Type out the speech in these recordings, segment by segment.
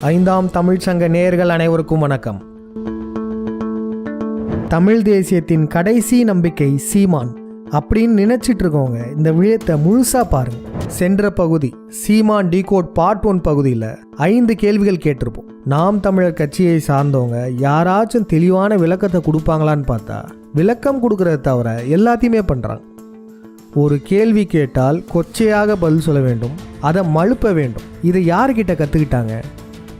ஐந்தாம் தமிழ்ச்சங்க நேயர்கள் அனைவருக்கும் வணக்கம். தமிழ் தேசியத்தின் கடைசி நம்பிக்கை சீமான். அப்படின்னு நினைச்சிட்டு இருக்கவங்க இந்த விழயத்தை முழுசா பாருங்க. சென்ற பகுதி சீமான் டீகோட் பார்ட் ஒன் பகுதியில் ஐந்து கேள்விகள் கேட்டிருப்போம். நாம் தமிழர் கட்சியை சார்ந்தவங்க யாராச்சும் தெளிவான விளக்கத்தை கொடுப்பாங்களான்னு பார்த்தா விளக்கம் கொடுக்கறத தவிர எல்லாத்தையுமே பண்ணுறாங்க ஒரு கேள்வி கேட்டால் கொச்சையாக பதில் சொல்ல வேண்டும். அதை மழுப்ப வேண்டும். இதை யார்கிட்ட கற்றுக்கிட்டாங்க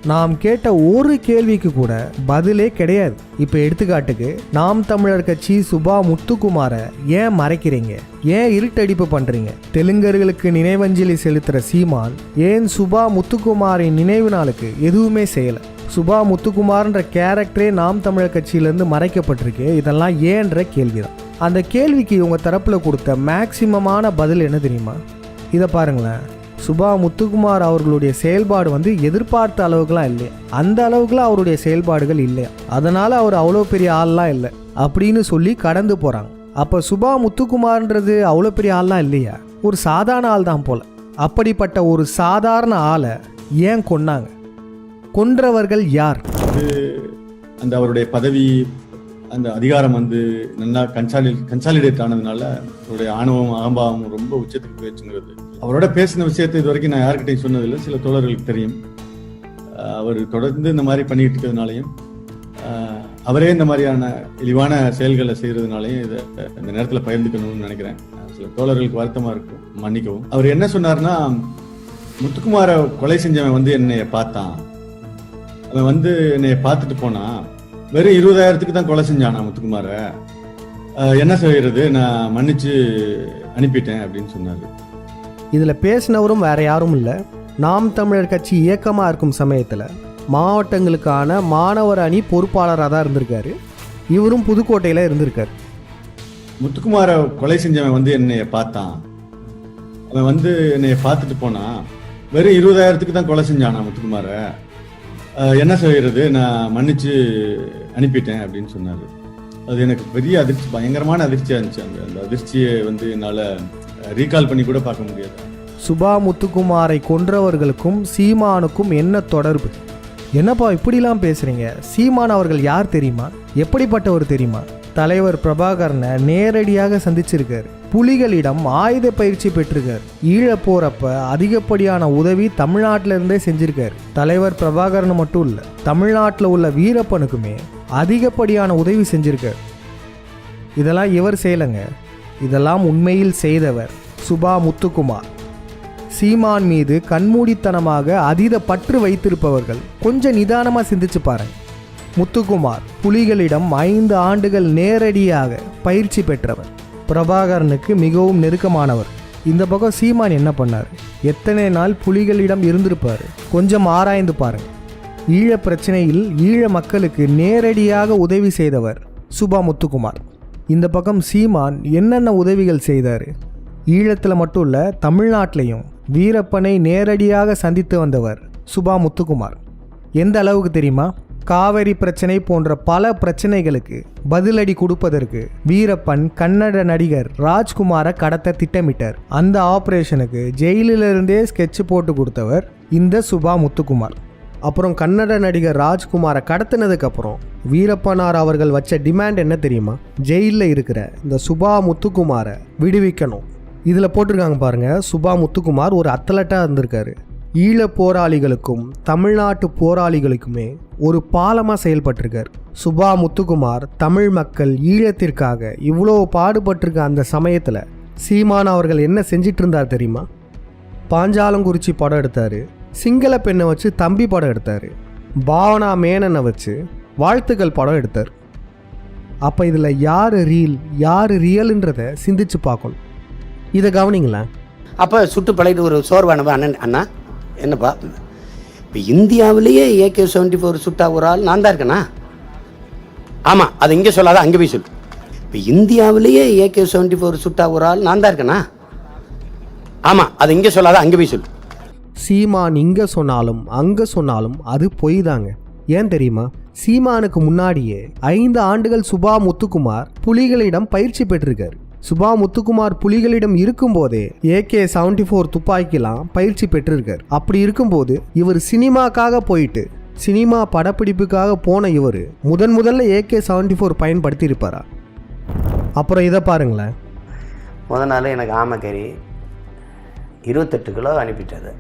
நாம் கேட்ட ஒரு கேள்விக்கு கூட பதிலே கிடையாது. இப்போ எடுத்துக்காட்டுக்கு நாம் தமிழர் கட்சி சுபா முத்துக்குமாரை ஏன் மறைக்கிறீங்க? ஏன் இருட்டடிப்பு பண்ணுறீங்க தெலுங்கர்களுக்கு நினைவஞ்சலி செலுத்துகிற சீமான் ஏன் சுபா முத்துக்குமாரின் நினைவு நாளுக்கு எதுவுமே செய்யலை? சுபா முத்துக்குமார்ன்ற கேரக்டரே நாம் தமிழர் கட்சியிலேருந்து மறைக்கப்பட்டிருக்கு இதெல்லாம் ஏன்ற கேள்விதான். அந்த கேள்விக்கு இவங்க தரப்பில் கொடுத்த மேக்சிமமான பதில் என்ன தெரியுமா? இதை பாருங்களேன். சுபா முத்துக்குமார் அவர்களுடைய செயல்பாடு வந்து எதிர்பார்த்த அளவுக்குலாம் இல்லையா அந்த அளவுக்குலாம் அவருடைய செயல்பாடுகள் இல்லையா அதனால் அவர் அவ்வளோ பெரிய ஆள்லாம் இல்லை. அப்படின்னு சொல்லி கடந்து போகிறாங்க அப்போ சுபா முத்துக்குமார்ன்றது அவ்வளோ பெரிய ஆள்லாம் இல்லையா? ஒரு சாதாரண ஆள் தான் போல. அப்படிப்பட்ட ஒரு சாதாரண ஆளை ஏன் கொன்னாங்க? கொன்றவர்கள் யார்? அந்த அவருடைய பதவி அந்த அதிகாரம் வந்து நல்லா கன்சாலி கன்சாலிடேட் ஆனதுனால அவருடைய ஆணவம் அகம்பாவம் ரொம்ப உச்சத்துக்கு போயிடுச்சுங்கிறது. அவரோட பேசின விஷயத்தை இது வரைக்கும் நான் யார்கிட்டையும் சொன்னதில்லை. சில தோழர்களுக்கு தெரியும். அவர் தொடர்ந்து இந்த மாதிரி பண்ணிட்டு இருக்கிறதுனாலையும் அவரே இந்த மாதிரியான இழிவான செயல்களை செய்யறதுனாலையும் இதை இந்த நேரத்தில் பகிர்ந்துக்கணும்னு நினைக்கிறேன். சில தோழர்களுக்கு வருத்தமாக இருக்கும் மன்னிக்கவும். அவர் என்ன சொன்னார்னா முத்துக்குமாரை கொலை செஞ்சவன் வந்து என்னைய பார்த்தான். அவன் வந்து என்னைய பார்த்துட்டு போனான். வெறும் இருபதாயிரத்துக்கு தான் கொலை செஞ்சானா முத்துக்குமார? என்ன செய்யறது? நான் மன்னிச்சு அனுப்பிட்டேன் அப்படின்னு சொன்னாரு. இதில் பேசினவரும் வேற யாரும் இல்லை. நாம் தமிழர் கட்சி இயக்கமாக இருக்கும் சமயத்தில் மாவட்டங்களுக்கான மாணவர் அணி பொறுப்பாளராக தான் இருந்திருக்காரு. இவரும் புதுக்கோட்டையில் இருந்திருக்காரு. முத்துக்குமார கொலை செஞ்சவன் வந்து என்னைய பார்த்தான். அவன் வந்து என்னைய பார்த்துட்டு போனான். வெறும் இருபதாயிரத்துக்கு தான் கொலை செஞ்சானா முத்துக்குமார? என்ன செய்யறது நான் மன்னிச்சு அனுப்பிட்டேன் அப்படின்னு சொன்னார். அது எனக்கு பெரிய அதிர்ச்சி பயங்கரமான அதிர்ச்சியா இருந்துச்சு அந்த அந்த அதிர்ச்சியை வந்து என்னால ரீகால் பண்ணி கூட பார்க்க முடியாது. சுபா முத்துக்குமாரை கொன்றவர்களுக்கும் சீமானுக்கும் என்ன தொடர்பு? என்னப்பா இப்படிலாம் பேசுறீங்க? சீமான் அவர்கள் யார் தெரியுமா? எப்படிப்பட்டவர் தெரியுமா? தலைவர் பிரபாகரனை நேரடியாக சந்திச்சிருக்காரு. புலிகளிடம் ஆயுத பயிற்சி பெற்றிருக்கார். ஈழ போறப்ப அதிகப்படியான உதவி தமிழ்நாட்டில இருந்தே தலைவர் பிரபாகரன் மட்டும் இல்ல தமிழ்நாட்டில் உள்ள வீரப்பனுக்குமே அதிகப்படியான உதவி செஞ்சிருக்கார். இதெல்லாம் இவர் செய்யலைங்க. இதெல்லாம் உண்மையில் செய்தவர் சுபா முத்துக்குமார். சீமான் மீது கண்மூடித்தனமாக அதீத பற்று வைத்திருப்பவர்கள் கொஞ்சம் நிதானமாக சிந்திச்சு பாருங்க. முத்துக்குமார் புலிகளிடம் ஐந்து ஆண்டுகள் நேரடியாக பயிற்சி பெற்றவர். பிரபாகரனுக்கு மிகவும் நெருக்கமானவர். இந்த பக்கம் சீமான் என்ன பண்ணார்? எத்தனை நாள் புலிகளிடம் இருந்திருப்பார்? கொஞ்சம் ஆராய்ந்து பாருங்க. ஈழ பிரச்சனையில் ஈழ மக்களுக்கு நேரடியாக உதவி செய்தவர் சுபா முத்துக்குமார். இந்த பக்கம் சீமான் என்னென்ன உதவிகள் செய்தார்? ஈழத்தில் மட்டும் இல்லை தமிழ்நாட்டிலையும் வீரப்பனை நேரடியாக சந்தித்து வந்தவர் சுபா முத்துக்குமார். எந்த அளவுக்கு தெரியுமா? காவிரி பிரச்சனை போன்ற பல பிரச்சனைகளுக்கு பதிலடி கொடுப்பதற்கு வீரப்பன் கன்னட நடிகர் ராஜ்குமாரை கடத்த திட்டமிட்டார். அந்த ஆபரேஷனுக்கு ஜெயிலிலிருந்தே ஸ்கெட்ச் போட்டு கொடுத்தவர் இந்த சுபா முத்துக்குமார். அப்புறம் கன்னட நடிகர் ராஜ்குமாரை கடத்தினதுக்கப்புறம் வீரப்பனார் அவர்கள் வச்ச டிமாண்ட் என்ன தெரியுமா? ஜெயிலில் இருக்கிற இந்த சுபா முத்துக்குமாரை விடுவிக்கணும். இதில் போட்டிருக்காங்க பாருங்கள் சுபா முத்துக்குமார் ஒரு அத்லட்டாக இருந்திருக்காரு. ஈழ போராளிகளுக்கும் தமிழ்நாட்டு போராளிகளுக்குமே ஒரு பாலமாக செயல்பட்டிருக்கார். சுபா முத்துக்குமார் தமிழ் மக்கள் ஈழத்திற்காக இவ்வளோ பாடுபட்டிருக்க அந்த சமயத்தில் சீமான் அவர்கள் என்ன செஞ்சிட்டு இருந்தார் தெரியுமா? பாஞ்சாலங்குறிச்சி படம் எடுத்தார் சிங்கள பெண்ணை வச்சு தம்பி படம் எடுத்தார் பாவனா மேனனை வச்சு வாழ்த்துக்கள் படம் எடுத்தார். அப்போ இதில் யார் ரீல் யார் ரியல்ன்றதை சிந்திச்சு பார்க்கணும். இதை கவனிங்களேன். அப்போ சுட்டு பழகிட்டு ஒரு சோர்வானவன் அண்ணன் அண்ணா? என்னப்பா இப்போ இந்தியாவிலேயே ஏகே செவன்டி ஃபோர் சுட்டா ஒரு ஆள் நான் தான் இருக்கேனா? ஆமாம் அது இங்கே சொல்லாத அங்கே போய் சொல்லு. இப்போ இந்தியாவிலேயே ஏகே செவன்டி ஃபோர் சுட்டா ஒரு ஆள் நான் தான் இருக்கேனா? ஆமாம் அது இங்கே சொல்லாத அங்கே போய் சொல்லு. சீமான் இங்கே சொன்னாலும் அங்கே சொன்னாலும் அது பொய் தாங்க. ஏன் தெரியுமா? சீமானுக்கு முன்னாடியே ஐந்து ஆண்டுகள் சுபா முத்துக்குமார் புலிகளிடம் பயிற்சி பெற்றிருக்காரு. சுபா முத்துக்குமார் புலிகளிடம் இருக்கும்போதே ஏகே செவன்டி ஃபோர் துப்பாக்கிலாம் பயிற்சி பெற்றிருக்கார். அப்படி இருக்கும்போது இவர் சினிமாக்காக போயிட்டு சினிமா படப்பிடிப்புக்காக போன இவர் முதன் முதல்ல ஏகே செவன்டி ஃபோர் பயன்படுத்தி இருப்பாரா அப்புறம் இதை பாருங்களேன். முத நாள் எனக்கு ஆமைக்கறி இருபத்தெட்டு கிலோ அனுப்பிட்டாரு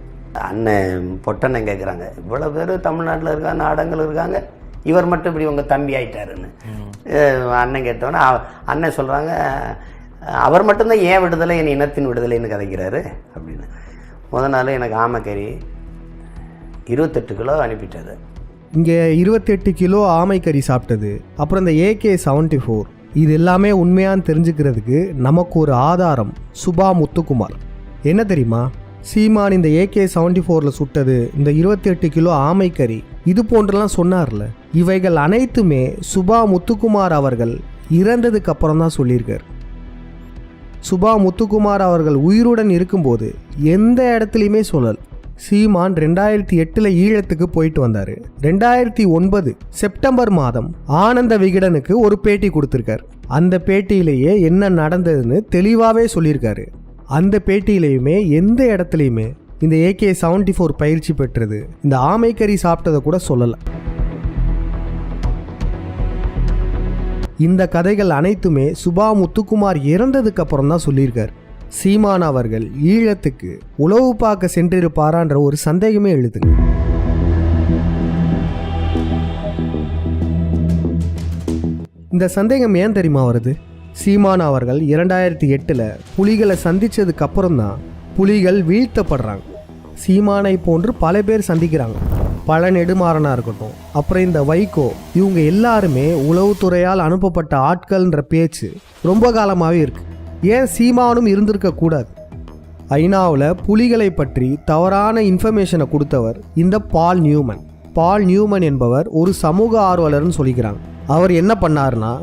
அண்ணன் பொட்டண்ணன் கேட்குறாங்க இவ்வளோ பேர் தமிழ்நாட்டில் இருக்காங்க நாடங்கள் இருக்காங்க? இவர் மட்டும் இப்படி உங்கள் தம்பி ஆயிட்டாருன்னு. அண்ணன் கேட்டோன்னே அண்ணன் சொல்கிறாங்க அவர் மட்டும்தான் ஏன் விடுதலை என் இனத்தின் விடுதலைன்னு கதைக்கிறாரு அப்படின்னு. முத நாள் எனக்கு ஆமைக்கறி இருபத்தெட்டு கிலோ அனுப்பிட்டது இங்கே இருபத்தெட்டு கிலோ ஆமைக்கறி சாப்பிட்டது அப்புறம் இந்த ஏகே செவன்ட்டி ஃபோர் இது எல்லாமே உண்மையான்னு தெரிஞ்சுக்கிறதுக்கு நமக்கு ஒரு ஆதாரம் சுபா முத்துக்குமார். என்ன தெரியுமா? சீமான் இந்த ஏகே செவன்டி ஃபோரில் சுட்டது இந்த இருபத்தெட்டு கிலோ ஆமைக்கறி இது போன்றெல்லாம் சொன்னார்ல. இவைகள் அனைத்துமே சுபா முத்துக்குமார் அவர்கள் இறந்ததுக்கு அப்புறம் தான் சொல்லியிருக்கார். சுபா முத்துக்குமார் அவர்கள் உயிருடன் இருக்கும்போது எந்த இடத்துலையுமே சொல்லல். சீமான் ரெண்டாயிரத்தி எட்டில் ஈழத்துக்கு போயிட்டு வந்தார். ரெண்டாயிரத்தி ஒன்பது செப்டம்பர் மாதம் ஆனந்த விகடனுக்கு ஒரு பேட்டி கொடுத்துருக்கார். அந்த பேட்டியிலேயே என்ன நடந்ததுன்னு தெளிவாகவே சொல்லியிருக்காரு. அந்த பேட்டியிலையுமே எந்த இடத்துலையுமே இந்த ஏகே செவன்டி ஃபோர் பயிற்சி பெற்றது இந்த ஆமைக்கறி சாப்பிட்டதை கூட சொல்லலை. இந்த கதைகள் அனைத்துமே சுபா முத்துக்குமார் இறந்ததுக்கு அப்புறம் தான் சொல்லியிருக்கார். சீமான் அவர்கள் ஈழத்துக்கு உளவு பார்க்க சென்றிருப்பாரான்ற ஒரு சந்தேகமே எழுதுங்க. இந்த சந்தேகம் ஏன் தெரியுமா வருது? சீமான் அவர்கள் இரண்டாயிரத்தி எட்டில் புலிகளை சந்தித்ததுக்கு அப்புறம் தான் புலிகள் வீழ்த்தப்படுறாங்க. சீமானை போன்று பல பேர் சந்திக்கிறாங்க. பல நெடுமாறனாக இருக்கட்டும். அப்புறம் இந்த வைகோ இவங்க எல்லாருமே உளவுத்துறையால் அனுப்பப்பட்ட ஆட்கள்ன்ற பேச்சு ரொம்ப காலமாகவே இருக்கு. ஏன் சீமானும் இருந்திருக்க கூடாது? ஐநாவில் புலிகளை பற்றி தவறான இன்ஃபர்மேஷனை கொடுத்தவர் இந்த பால் நியூமன். பால் நியூமன் என்பவர் ஒரு சமூக ஆர்வலர்னு சொல்லிக்கிறாங்க. அவர் என்ன பண்ணாருன்னா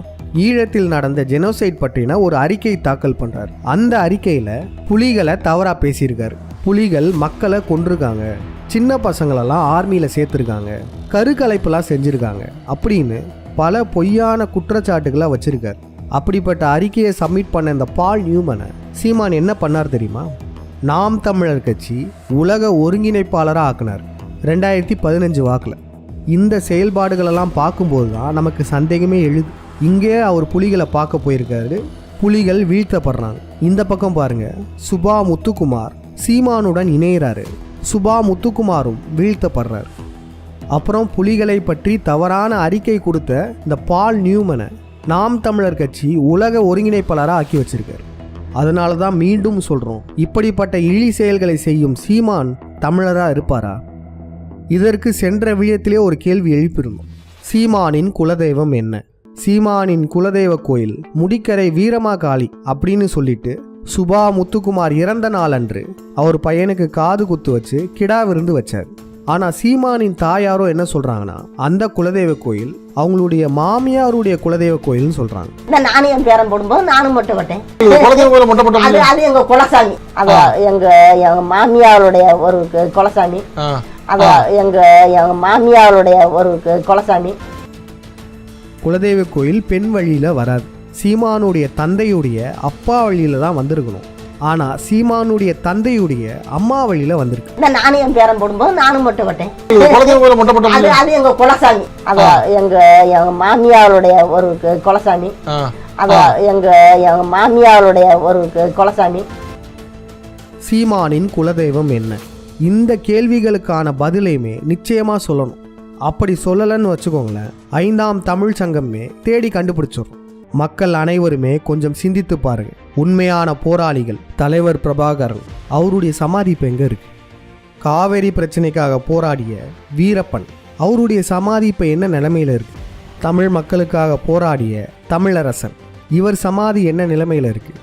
ஈழத்தில் நடந்த ஜெனோசைட் பற்றின ஒரு அறிக்கை தாக்கல் பண்ணுறார் அந்த அறிக்கையில் புலிகளை தவறாக பேசியிருக்காரு. புலிகள் மக்களை கொண்டிருக்காங்க சின்ன பசங்களெல்லாம் ஆர்மியில் சேர்த்துருக்காங்க. கருக்கலைப்பெல்லாம் செஞ்சுருக்காங்க. அப்படின்னு பல பொய்யான குற்றச்சாட்டுகளை வச்சுருக்கார். அப்படிப்பட்ட அறிக்கையை சப்மிட் பண்ண இந்த பால் நியூமனை சீமான் என்ன பண்ணார் தெரியுமா? நாம் தமிழர் கட்சி உலக ஒருங்கிணைப்பாளராக ஆக்குனார். ரெண்டாயிரத்தி பதினஞ்சு வாக்கில். இந்த செயல்பாடுகளெல்லாம் பார்க்கும்போது தான் நமக்கு சந்தேகமே எழுது. இங்கே அவர் புலிகளை பார்க்க போயிருக்காரு. புலிகள் வீழ்த்தப்படுறாங்க. இந்த பக்கம் பாருங்க. சுபா முத்துக்குமார் சீமானுடன் இணையிறாரு சுபா முத்துக்குமாரும் வீழ்த்தப்படுறார். அப்புறம் புலிகளை பற்றி தவறான அறிக்கை கொடுத்த இந்த பால் நியூமனை நாம் தமிழர் கட்சி உலக ஒருங்கிணைப்பாளராக ஆக்கி வச்சிருக்கார். அதனால தான் மீண்டும் சொல்கிறோம் இப்படிப்பட்ட இழி செயல்களை செய்யும் சீமான் தமிழராக இருப்பாரா? இதற்கு சென்ற விழயத்திலே ஒரு கேள்வி எழுப்பியிருந்தோம். சீமானின் குலதெய்வம் என்ன? சீமானின் குலதெய்வ கோயில் முடிக்கரை வீரமாகாளி அப்படின்னு சொல்லிட்டு சுபா முத்துக்குமார் இறந்த நாளன்று அவர் பையனுக்கு காது குத்து வச்சு கிடா விருந்து வச்சார். ஆனா சீமானின் தாயாரோ என்ன சொல்றாங்கன்னா அந்த குலதெய்வ கோயில் அவங்களுடைய மாமியாருடைய குலதெய்வ கோயில்னு சொல்றாங்க. நானும் என் பேரன் போடும்போது நானும் மொட்டை போட்டேன். அது எங்க குலசாமி. அது எங்க எங்க மாமியாருடைய ஒரு குலசாமி. அது எங்க எங்க மாமியாருடைய ஒரு குலசாமி. குலதெய்வ கோயில் பெண் வழியில வராது. சீமானுடைய தந்தையுடைய அப்பா வழியில தான் வந்திருக்கணும். ஆனா சீமானுடைய தந்தையுடைய அம்மா வழியில வந்திருக்கு. நானும் என் பேரன் போடும்போது நானும் மொட்டை போட்டேன். குலதெய்வ கோயில மொட்டை போட்ட அது எங்க குலசாமி. அது எங்க எங்க மாமியாருடைய ஒரு குலசாமி. அது எங்க எங்க மாமியாருடைய ஒரு குலசாமி. சீமானின் குலதெய்வம் என்ன? இந்த கேள்விகளுக்கான பதிலையுமே நிச்சயமா சொல்லணும். அப்படி சொல்லலைன்னு வச்சுக்கோங்களேன் ஐந்தாம் தமிழ் சங்கமே தேடி கண்டுபிடிச்சிடும் மக்கள் அனைவருமே கொஞ்சம் சிந்தித்து பாருங்க. உண்மையான போராளிகள் தலைவர் பிரபாகரன் அவருடைய சமாதி இப்போ எங்கே இருக்கு? காவேரி பிரச்சனைக்காக போராடிய வீரப்பன் அவருடைய சமாதி இப்போ என்ன நிலைமையில் இருக்கு? தமிழ் மக்களுக்காக போராடிய தமிழரசன் இவர் சமாதி என்ன நிலைமையில் இருக்கு?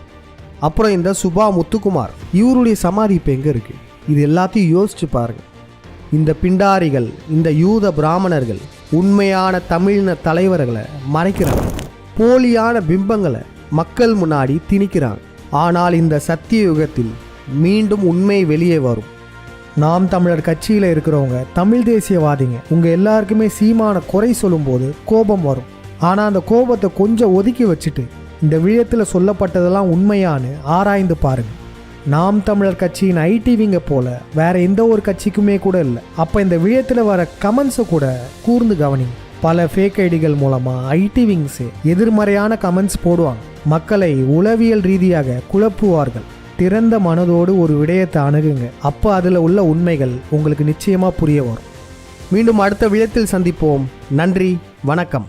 அப்புறம் இந்த சுபா முத்துக்குமார் இவருடைய சமாதி இப்போ எங்கே இருக்கு? இது எல்லாத்தையும் யோசிச்சு பாருங்க. இந்த பிண்டாரிகள் இந்த யூத பிராமணர்கள் உண்மையான தமிழின தலைவர்களை மறைக்கிறாங்க. போலியான பிம்பங்களை மக்கள் முன்னாடி திணிக்கிறாங்க. ஆனால் இந்த சத்திய யுகத்தில் மீண்டும் உண்மை வெளியே வரும். நாம் தமிழர் கட்சியில் இருக்கிறவங்க தமிழ் தேசியவாதிங்க உங்கள் எல்லாருக்குமே சீமான குறை சொல்லும்போது கோபம் வரும். ஆனால் அந்த கோபத்தை கொஞ்சம் ஒதுக்கி வச்சுட்டு இந்த விழயத்தில் சொல்லப்பட்டதெல்லாம் உண்மையான்னு ஆராய்ந்து பாருங்க. நாம் தமிழர் கட்சியின் ஐடிவிங்க போல வேற எந்த ஒரு கட்சிக்குமே கூட இல்லை. அப்போ இந்த விழயத்தில் வர கமெண்ட்ஸை கூட கூர்ந்து கவனிங்க. பல ஃபேக் ஐடிகள் மூலமாக ஐடி விங்ஸு எதிர்மறையான கமெண்ட்ஸ் போடுவாங்க. மக்களை உளவியல் ரீதியாக குழப்புவார்கள். திறந்த மனதோடு ஒரு விடயத்தை அணுகுங்க. அப்போ அதில் உள்ள உண்மைகள் உங்களுக்கு நிச்சயமாக புரிய வரும். மீண்டும் அடுத்த விழயத்தில் சந்திப்போம். நன்றி வணக்கம்.